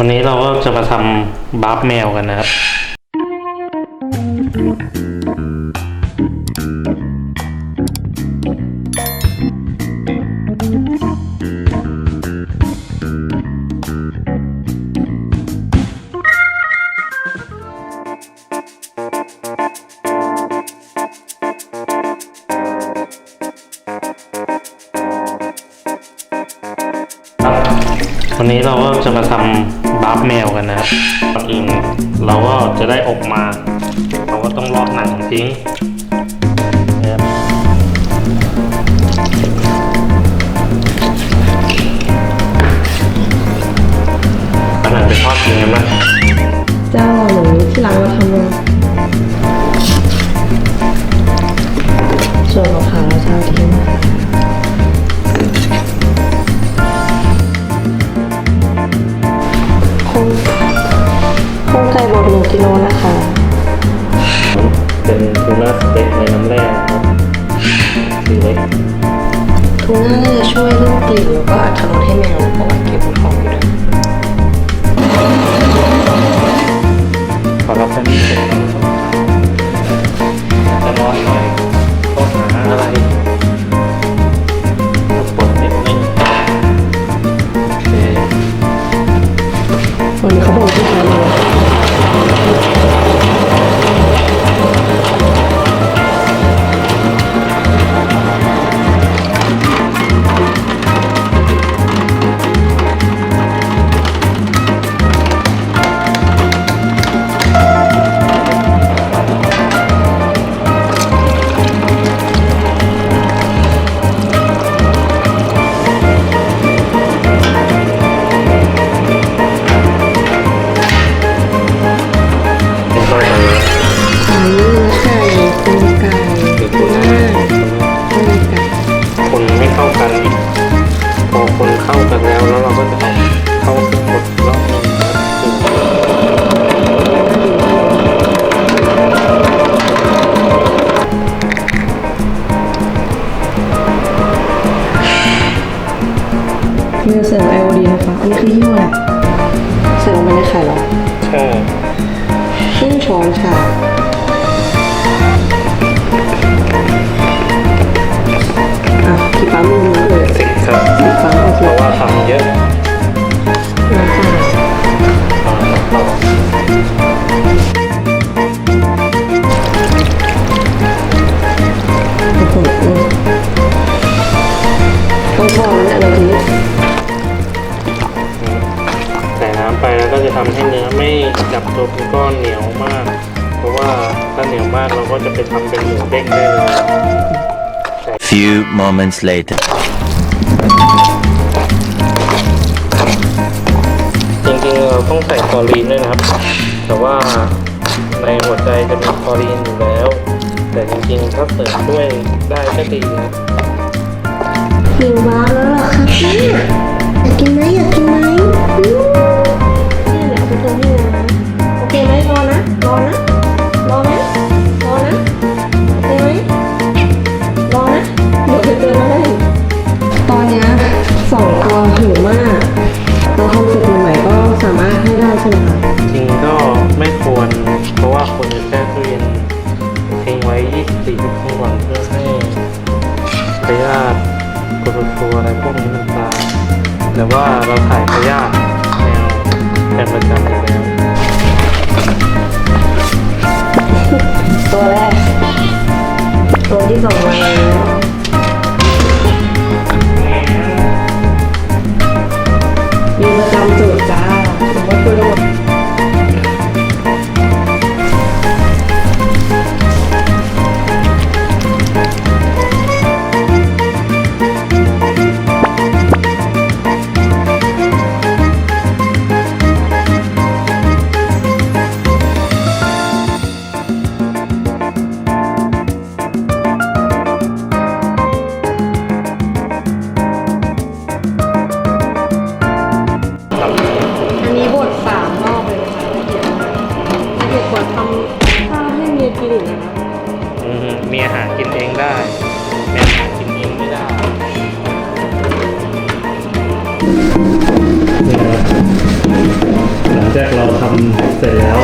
วันนี้เราก็จะมาทำบัฟแมวกันนะครับวันนี้เราก็จะมาทำ บัฟแมวกันนะครับก่อนอื่นเราก็จะได้อบมา เราก็ต้องลอกหนังทิ้งนะครับเอาหนังไปทอดทิ้งกันไหมเจ้าหนูที่หลังเราทำมาส่วนของขาเราจะเอาทิ้ง ทูน่าน่าจะช่วยเรื่องกลิ่นแล้วก็อรรถรสให้แมวเพราะว่าเก็บของอยู่ด้วยขอรับเป็นเสร็จแล้วจะรอนหน่อยต้องหาอะไรปดนิดนึงโอเควันนี้เขาบอกที่ใช้เลย เข้ากันแล้วแล้วเราก็จะเอาเข้าเครื่องบดรอบนึงนะครับมีเสริมไอโอดีนะคะ อันนี้คือยี่ห้ออะไรใส่ลงไปในไข่เหรอใช่ครึ่งช้อนชาอะกี่ปั๊มมือ โอเคเพราะว่าทำเยอะน้ำตาลเอาต่อโอ้โหต้องทอดแล้วเนี่ยเราทีนี้ใส่น้ำไปแล้วก็จะทำให้เนื้อไม่จับตัวเป็นก้อนเหนียวมาก เพราะว่าถ้าเหนียวมากเราก็จะไปทำเป็นหมูเด้งได้เลย Few moments later. ริงๆเราต้องใส่คอรีนด้วยนะครับ แต่ว่าในหัวใจจะมีคอรีนอยู่แล้ว แต่จริงๆถ้าเสริมด้วยได้ก็ดีนะ หรือว่าเรอคะารถให้ได้ใช่ไหมจริงก็ไม่ควร เพราะว่าควรจะแช่ตู้เย็นทิ้งไว้ 24ชั่วโมงก่อนเพื่อให้พยาธิกรดทัวอะไรพวกนี้มันตายแต่ว่าเราถ่ายพยาธิแมวเป็นประจำอยู่แล้วตัวแรกตัวที่ส่งมา ทำข้าวให้เมียกินอีกนะคะอืมมีอาหารกินเองได้แม่หากินเองไม่ได้หลังจากเราทำเสร็จแล้ว